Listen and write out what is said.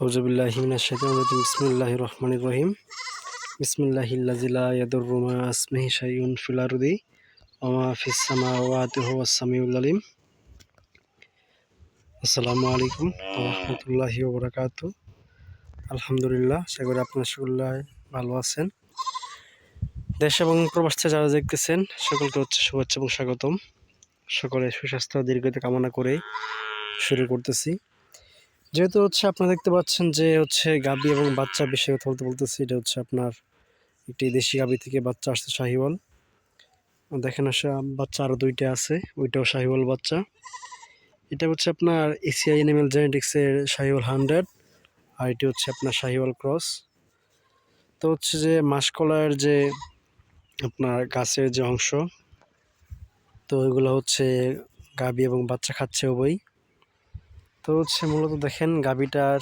আউজুবিল্লাহিমিনাশাইতানির বিসমিল্লাহির রহমানির রহিম। বিসমিল্লাহিল্লাযী লা ইয়াদুররু মা ইসমিহি শাইউন ফিল আরদি ওয়া মা ফিস সামাওয়াতি ওয়া সামিউল আলিম। আসসালামু আলাইকুম রাহমাতুল্লাহি আলহামদুলিল্লাহ, আশা করি আপনারা সকলে ভালো আছেন। দেশ এবং প্রবাস যারা দেখতেছেন, সকলকে হচ্ছে শুভেচ্ছা এবং স্বাগতম। সকলে সুস্বাস্থ্য দীর্ঘতা কামনা করে শুরু করতেছি। যেহেতু হচ্ছে আপনারা দেখতে পাচ্ছেন যে হচ্ছে গাবি এবং বাচ্চা বিষয়ে কথা বলতে বলতেছি, এটা হচ্ছে আপনার একটি দেশি গাবি থেকে বাচ্চা আসছে শাহিওয়াল। দেখেন আসা বাচ্চা আরও দুইটা আছে, ওইটাও শাহিওয়াল বাচ্চা। এটা হচ্ছে আপনার এসিআই এনিমেল জেনেটিক্সের শাহিওয়াল হান্ড্রেড আর এটি হচ্ছে আপনার শাহিওয়াল ক্রস। তো হচ্ছে যে মাসকলার যে আপনার গাছের যে অংশ, তো ওইগুলো হচ্ছে গাবি এবং বাচ্চা খাচ্ছে ওই তো হচ্ছে মূলত দেখেন গাবিটার